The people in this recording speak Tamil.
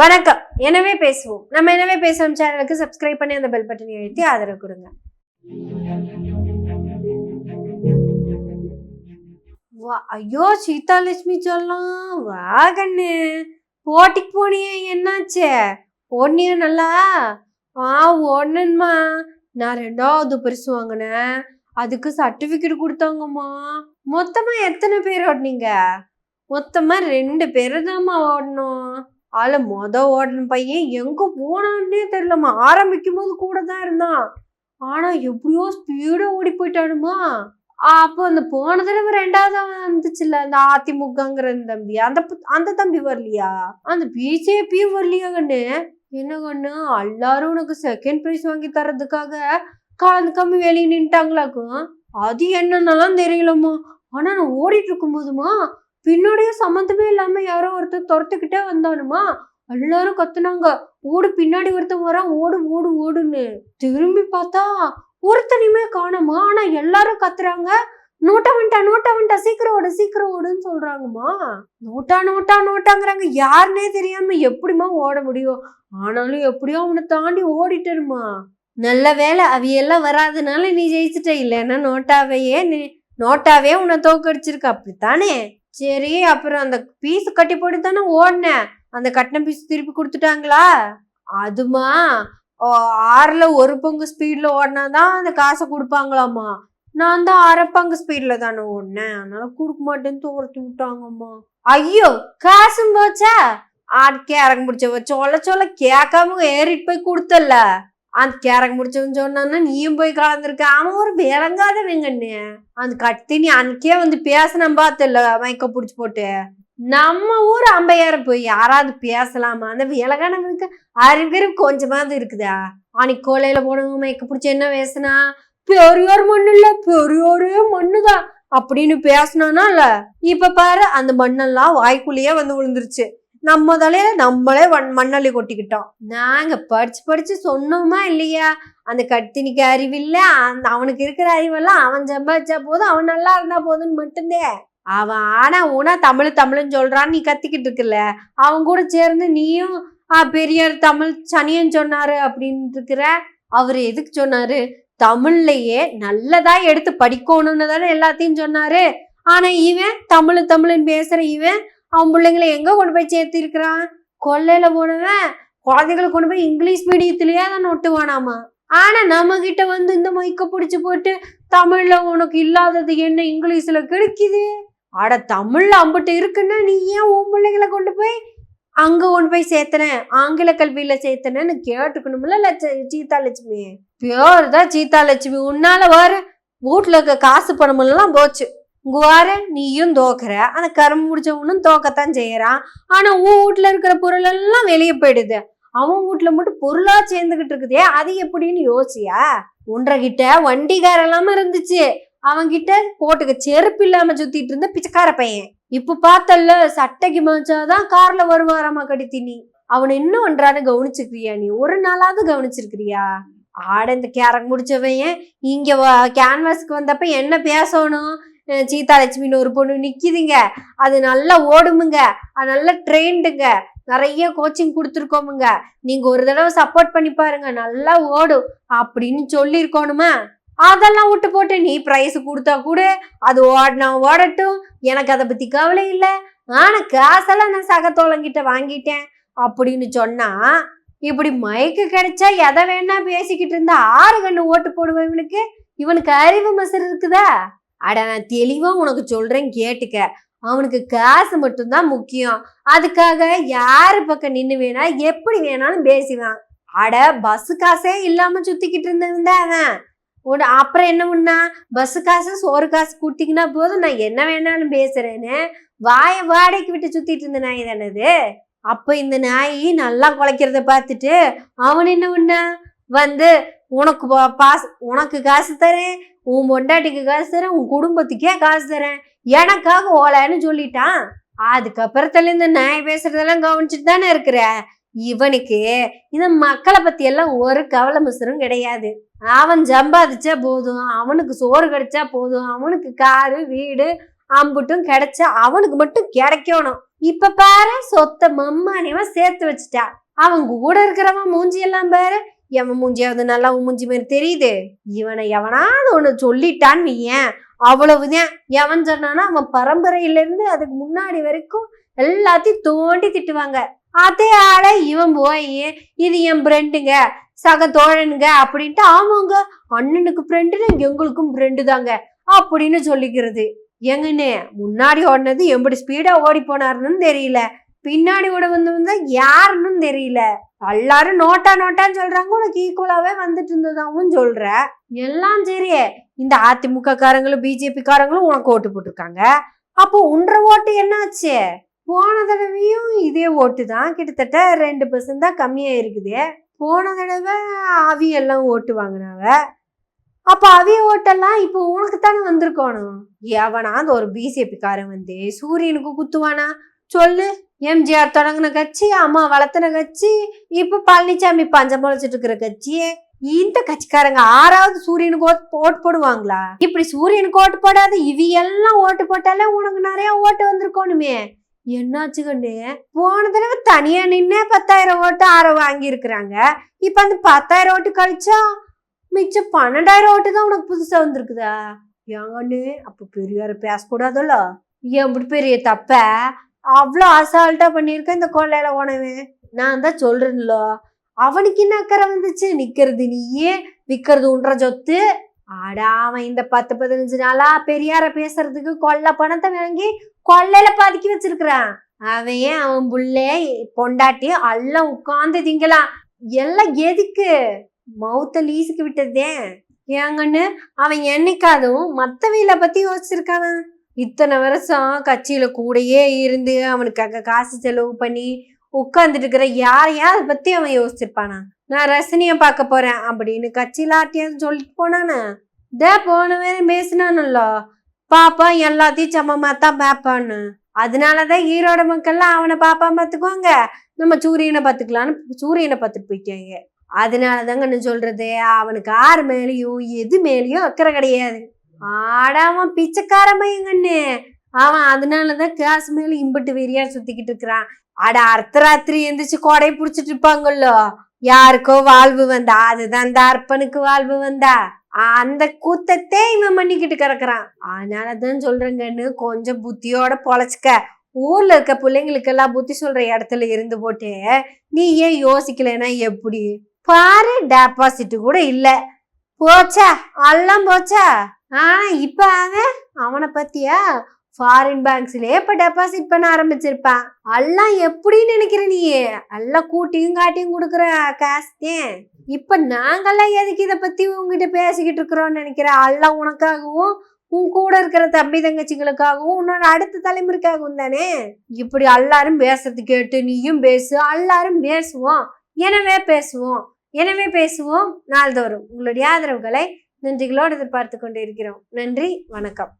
வணக்கம். எனவே பேசுவோம். நம்ம எனவே பேசுவோம் சேனலுக்கு சப்ஸ்கிரைப் பண்ணி அந்த பெல் பட்டனை அழுத்தி ஆதரவு கொடுங்க. வா ஐயோ சீதாலட்சுமி சொல்லலாம் வா கண்ணு. போட்டிக்கு போனியே என்னாச்சு? ஓடனியா நல்லா? ஆ ஓடனன்மா நான் ரெண்டாவது பரிசு வாங்கினேன். அதுக்கு சர்டிஃபிகேட் கொடுத்தாங்கம்மா. மொத்தமாக எத்தனை பேர் ஓடினீங்க? மொத்தமாக ரெண்டு பேர் தான்மா ஓடணும் ஆள மொத ஓடின பையன் எங்கே போனான்னே தெரியலம்மா. ஆரம்பிக்கும் போது கூட தான் இருந்தான். ஆனால் எப்படியோ ஸ்பீடாக ஓடி போயிட்டானுமா. அப்போ அந்த போன தடவை ரெண்டாவது வந்துச்சுல்ல அந்த அதிமுகங்கிற அந்த தம்பி. அந்த அந்த தம்பி வரலையா? அந்த பிஜேபி வரலையா கண்ணு? என்ன கண்ணு? எல்லாரும் உனக்கு செகண்ட் ப்ரைஸ் வாங்கி தர்றதுக்காக கலந்துக்காம வெளியே நின்ட்டாங்களாக்கும் அது என்னன்னாலாம் தெரியலம்மா. ஆனால் நான் ஓடிட்டு இருக்கும்போதுமா பின்னாடியே சம்மந்தமே இல்லாம யாரோ ஒருத்தர் துரத்துக்கிட்டே வந்தானுமா? எல்லாரும் கத்துனாங்க. ஓடு பின்னாடி ஒருத்தன் வரான். ஓடு ஓடு ஓடுன்னு. திரும்பி பார்த்தா ஒருத்தனையுமே காணுமா? ஆனா எல்லாரும் கத்துறாங்க. நோட்டா வந்துட்டா நோட்டா வந்துட்டா. சீக்கிரம் ஓடு சீக்கிரம் ஓடுன்னு சொல்றாங்கம்மா. NOTA NOTA நோட்டாங்கிறாங்க. யாருன்னே தெரியாம எப்படிம்மா ஓட முடியும்? ஆனாலும் எப்படியோ அவனை தாண்டி ஓடிட்டனுமா? நல்ல வேலை அவையெல்லாம் வராதனால நீ ஜெயிச்சிட்ட. இல்லைன்னா நோட்டாவையே நீ நோட்டாவே உன்னை தோக்கடிச்சிருக்க. அப்படித்தானே? சரி அப்புறம் அந்த பீஸ் கட்டி போட்டு தானே ஓடினேன் அந்த கட்டின பீஸ் திருப்பி கொடுத்துட்டாங்களா? அதுமா? ஓ, ஒரு பங்கு ஸ்பீட்ல ஓடினாதான் அந்த காசை கொடுப்பாங்களாம்மா நான் தான் அரை பங்கு ஸ்பீடில் தானே ஓடினேன். அதனால கொடுக்க மாட்டேன்னு துரத்தி விட்டாங்கம்மா. ஐயோ காசும் போச்சா? ஆட்கே இறங்க முடிச்சவ சொல்ல சொல்ல கேட்காம ஏறிட்டு போய் கொடுத்தல்ல? அந்த கேரங்க முடிச்சவன் சொன்னான்னா நீயும் போய் கலந்துருக்க. அவன் ஒரு வேலங்காத வெங்கண்ணே அந்த கத்தி நீ அன்னைக்கே வந்து பேசின பார்த்தல மயக்க பிடிச்சி போட்டு. நம்ம ஊர் அம்பையார போய் யாராவது பேசலாமா? அந்த விலகானவனுக்கு அறிவு கொஞ்சமாவது இருக்குதா? அன்னைக்கு கோலையில போனவங்க மயக்க பிடிச்சி என்ன பேசுனா பெரியோர் மண்ணு இல்ல பெரியோரே மண்ணுதான் அப்படின்னு பேசினானா இல்ல? இப்ப பாரு அந்த மண்ணெல்லாம் வாய்க்குள்ளேயே வந்து விழுந்துருச்சு. நம்ம தலையில நம்மளே மண்ணள்ளி கொட்டிக்கிட்டோம். நாங்க படிச்சு படிச்சு சொன்னோமா இல்லையா? அந்த கத்தினிக்கு அறிவில்ல அந்த அவனுக்கு இருக்கிற அறிவெல்லாம் அவன் சம்பாதிச்சா போதும் அவன் நல்லா இருந்தா போதும்னு மட்டும்தே. அவன் ஆனா ஊனா தமிழ் தமிழ்னு சொல்றான்னு நீ கத்திக்கிட்டு இருக்குல்ல அவன் கூட சேர்ந்து நீயும் பெரியார் தமிழ் சனியன் சொன்னாரு அப்படின்னு இருக்கிற அவர் எதுக்கு சொன்னாரு? தமிழ்லயே நல்லதா எடுத்து படிக்கணும்னு தானே எல்லாத்தையும் சொன்னாரு. ஆனா இவன் தமிழ் தமிழ்னு பேசுற இவன் அவன் பிள்ளைங்களை எங்கே கொண்டு போய் சேர்த்திருக்கிறான்? கொள்ளையில் போனவன் குழந்தைகளை கொண்டு போய் இங்கிலீஷ் மீடியத்திலேயே தான் ஒட்டுவானாமா ஆனால் நம்மக்கிட்ட வந்து இந்த மைக்க பிடிச்சி போட்டு தமிழில் உனக்கு இல்லாதது என்ன இங்கிலீஷில் கிடைக்குது? அட தமிழில் அம்பிட்டு இருக்குன்னா நீ ஏன் உன் பிள்ளைங்களை கொண்டு போய் அங்கே கொண்டு போய் சேர்த்தனேன் ஆங்கில கல்வியில் சேர்த்தனேன்னு கேட்டுக்கணும்ல லட்ச சீதா லட்சுமி பியோர் தான் சீதா லட்சுமி உன்னால வாரு வீட்டுல இருக்க காசு பணமெல்லாம் போச்சு. குவார நீயும் தோக்குற. அந்த கரும்பு முடிச்சவனும் தோக்கத்தான் செய்யறான். ஆனா உன் வீட்டுல இருக்கிற பொருள் எல்லாம் வெளியே போயிடுது. அவன் வீட்டுல மட்டும் பொருளா சேர்ந்துகிட்டு இருக்குதே அது எப்படின்னு யோசியா? உன்ற கிட்ட வண்டிகார இல்லாம இருந்துச்சு. அவன்கிட்ட போட்டுக்க செருப்பு இல்லாம சுத்திட்டு இருந்த பிச்சைக்கார பையன். இப்ப பார்த்தல்ல சட்டைக்கு மச்சாதான் கார்ல வருவாராமா கடித்தினி. அவனை இன்னும் ஒன்றான கவனிச்சிருக்கிறியா நீ? ஒரு நாளாவது கவனிச்சிருக்கிறியா? ஆட இந்த கேரக் முடிச்சவையன் இங்க கேன்வாஸ்க்கு வந்தப்ப என்ன பேசணும்? சீதா லட்சுமின்னு ஒரு பொண்ணு நிற்கிதுங்க அது நல்லா ஓடுமுங்க. அது நல்லா ட்ரெயின்டுங்க. நிறைய கோச்சிங் கொடுத்துருக்கோமுங்க. நீங்க ஒரு தடவை சப்போர்ட் பண்ணி பாருங்க. நல்லா ஓடும். அப்படின்னு சொல்லியிருக்கோணுமா? அதெல்லாம் விட்டு போட்டு நீ ப்ரைஸ் கொடுத்தா கூட அது ஓடினா ஓடட்டும். எனக்கு அதை பத்தி கவலை இல்லை. ஆனா காசெல்லாம் நான் சகத்தோழங்கிட்ட வாங்கிட்டேன். அப்படின்னு சொன்னா இப்படி மயக்கு கிடைச்சா எதை வேணா பேசிக்கிட்டு இருந்தா ஆறு கண்ணு ஓட்டு போடுவேன் இவனுக்கு. இவனுக்கு அறிவு மசர் இருக்குதா? அட நான் தெளிவாக உனக்கு சொல்கிறேன் கேட்டுக்க. அவனுக்கு காசு மட்டும்தான் முக்கியம். அதுக்காக யாரு பக்கம் நின்று வேணா எப்படி வேணாலும் பேசுவான். அட பஸ் காசே இல்லாமல் சுற்றிக்கிட்டு இருந்தவன் அவன். உட அப்புறம் என்ன பண்ணா பஸ் காசு சோறு காசு கூட்டிங்கன்னா போதும் நான் என்ன வேணாலும் பேசுகிறேன்னு வாயை வாடகைக்கு விட்டு சுற்றிட்டு இருந்த நாய் தானது அப்போ இந்த நாய் நல்லா குலைக்கிறத பார்த்துட்டு அவன் என்ன பண்ணா வந்து உனக்கு பாஸ் உனக்கு காசு தரேன் உன் பொண்டாட்டிக்கு காசு தரேன் உன் குடும்பத்துக்கே காசு தரேன்? எனக்காக ஓலைன்னு சொல்லிட்டான். அதுக்கப்புறத்துலேருந்து நான் பேசுறதெல்லாம் கவனிச்சுட்டு தானே இருக்கிற? இவனுக்கு இந்த மக்களை பத்தி எல்லாம் ஒரு கவலை மிசரும் கிடையாது. அவன் சம்பாதிச்சா போதும் அவனுக்கு சோறு கிடைச்சா போதும் அவனுக்கு காரு வீடு அம்புட்டும் கிடைச்சா அவனுக்கு மட்டும் கிடைக்கணும். இப்ப பாரு சொத்த மம்மானியவன் சேர்த்து வச்சுட்டா. அவன் கூட இருக்கிறவன் மூஞ்சி எல்லாம் பாரு எவன் மூஞ்சியாவது நல்லா மூஞ்சி மாதிரி தெரியுது? இவனை எவனாவது ஒன்று சொல்லிட்டான்னு ஏன் அவ்வளவுதான். எவன் சொன்னானா அவன் பரம்பரையிலேருந்து அதுக்கு முன்னாடி வரைக்கும் எல்லாத்தையும் தோண்டி திட்டுவாங்க. அதே ஆள இவன் போய் இது என் ஃப்ரெண்டுங்க சக தோழனுங்க அப்படின்ட்டு ஆமாங்க அண்ணனுக்கு ஃப்ரெண்டுன்னு எங்களுக்கும் ஃப்ரெண்டு தாங்க அப்படின்னு சொல்லிக்கிறது. எங்கன்னு முன்னாடி ஓடினது எப்படி ஸ்பீடாக ஓடி போனாருன்னு தெரியல. பின்னாடி கூட வந்து வந்து யாருன்னு தெரியல. எல்லாரும் நோட்டா நோட்டான்னு சொல்றாங்க. உனக்கு ஈக்குவலாவே வந்துட்டு இருந்ததாவும் சொல்ற. எல்லாம் சரி இந்த அதிமுக காரங்களும் பிஜேபி காரங்களும் உனக்கு ஓட்டு போட்டிருக்காங்க. அப்போ உன்ற ஓட்டு என்னாச்சு? போன தடவையும் இதே ஓட்டு தான். கிட்டத்தட்ட ரெண்டு பர்சன்ட் தான் கம்மியா இருக்குது. போன தடவை அவி எல்லாம் ஓட்டு வாங்கினாவ. அப்ப அவிய ஓட்டெல்லாம் இப்போ உனக்கு தானே வந்திருக்கணும். அந்த ஒரு பிஜேபி காரன் வந்து சூரியனுக்கு குத்துவானா? சொல்லு. எம்ஜிஆர் தொடங்கின கட்சி அம்மா வளர்த்துன கட்சி இப்போ பழனிசாமி பஞ்சம் முளைச்சிட்டு இருக்கிற கட்சி இந்த கட்சிக்காரங்க ஆறாவது சூரியனுக்கு ஓட்டு ஓட்டு போடுவாங்களா? இப்படி சூரியனுக்கு ஓட்டு போடாது இவி எல்லாம் ஓட்டு போட்டாலே உனக்கு நிறைய ஓட்டு வந்திருக்கணுமே. என்னாச்சு கண்டு போன தடவை தனியா நின்னே பத்தாயிரம் ஓட்டு ஆற வாங்கி இருக்கிறாங்க இப்ப அந்த பத்தாயிரம் ஓட்டு கழிச்சா மிச்சம் பன்னெண்டாயிரம் ஓட்டு தான் உனக்கு புதுசா வந்திருக்குதா? ஏங்கண்ணு அப்ப பெரியார பேசக்கூடாதுல்ல. எப்படி பெரிய தப்ப? அவ்வளோ அசால்ட்டாக பண்ணியிருக்க இந்த கொள்ளையில் உணவு நான் தான் சொல்றேன்ல. அவனுக்கு என்ன அக்கறை வந்துச்சு? நிற்கிறது நீயே விற்கிறது உன்ற சொத்து. ஆடா அவன் இந்த பத்து பதினஞ்சு நாளா பெரியார பேசுறதுக்கு கொள்ளை பணத்தை வாங்கி கொள்ளையில பதுக்கி வச்சிருக்கிறான். அவன் ஏன் அவன் புள்ளே பொண்டாட்டி எல்லாம் உட்காந்து திங்கலாம் எல்லாம் எதுக்கு? மௌத்த லீஸுக்கு விட்டதே. ஏங்கன்னு அவன் என்னைக்காதும் மத்தவையில பத்தி யோசிச்சிருக்கான்? இத்தனை வருஷம் கட்சியில கூடயே இருந்து அவனுக்காக காசு செலவு பண்ணி உட்காந்துட்டு இருக்கிற யாரையா அதை பத்தி அவன் யோசிச்சிருப்பானா? நான் ரசனியை பார்க்க போறேன் அப்படின்னு கட்சியில ஆட்டியாவது சொல்லிட்டு போனானே? தே போனவே பேசினானுல்ல. பாப்பா எல்லாத்தையும் சமமா தான் பார்ப்பான்னு அதனாலதான் ஈரோட மக்கள்லாம் அவனை பாப்பா பார்த்துக்குவாங்க நம்ம சூரியனை பார்த்துக்கலான்னு சூரியனை பார்த்துட்டு போயிட்டாங்க. அதனாலதாங்க நான் சொல்றது. அவனுக்கு ஆறு மேலேயும் எது மேலேயும் அக்கறை கிடையாது. ஆட அவன் பிச்சைக்கார பையங்கண்ணு அவன் அதனாலதான் காசு மேல இம்புட்டு வெறியா சுத்திக்கிட்டு இருக்கிறான். அட அர்த்தராத்திரி எந்திரிச்சு கொடை புடிச்சிட்டு இருப்பாங்கல்லோ. யாருக்கோ வாழ்வு வந்தா அதுதான் அந்த அர்ப்பனுக்கு வாழ்வு வந்தா. அந்த கூத்தத்தே இவன் பண்ணிக்கிட்டு கிடக்குறான். அதனாலதான் சொல்றேங்கன்னு கொஞ்சம் புத்தியோட பொழைச்சிக்க. ஊர்ல இருக்க பிள்ளைங்களுக்கெல்லாம் புத்தி சொல்ற இடத்துல இருந்து போட்டு நீ ஏன் யோசிக்கலைன்னா எப்படி? பாரு டெபாசிட் கூட இல்ல. போச்சா? எல்லாம் போச்சா? ஆனால் இப்போ ஆக அவனை பற்றியா ஃபாரின் பேங்க்ஸ்லயே இப்போ டெபாசிட் பண்ண ஆரம்பிச்சிருப்பான். எல்லாம் எப்படி நினைக்கிற நீ எல்லாம் கூட்டியும் காட்டியும் கொடுக்குற காசுத்தேன் இப்போ நாங்கெல்லாம் எதுக்கு இதை பற்றி உங்ககிட்ட பேசிக்கிட்டு இருக்கிறோம்னு நினைக்கிறேன் எல்லாம் உனக்காகவும் உன் கூட இருக்கிற தம்பி தங்கச்சிங்களுக்காகவும் உன்னோட அடுத்த தலைமுறைக்காகவும் தானே? இப்படி எல்லாரும் பேசுறது கேட்டு நீயும் பேசு எல்லாரும் பேசுவோம். எனவே பேசுவோம். எனவே பேசுவோம் நாள்தோறும். உங்களுடைய ஆதரவுகளை நன்றிகளோடு எதிர்பார்த்து கொண்டு இருக்கிறோம். நன்றி வணக்கம்.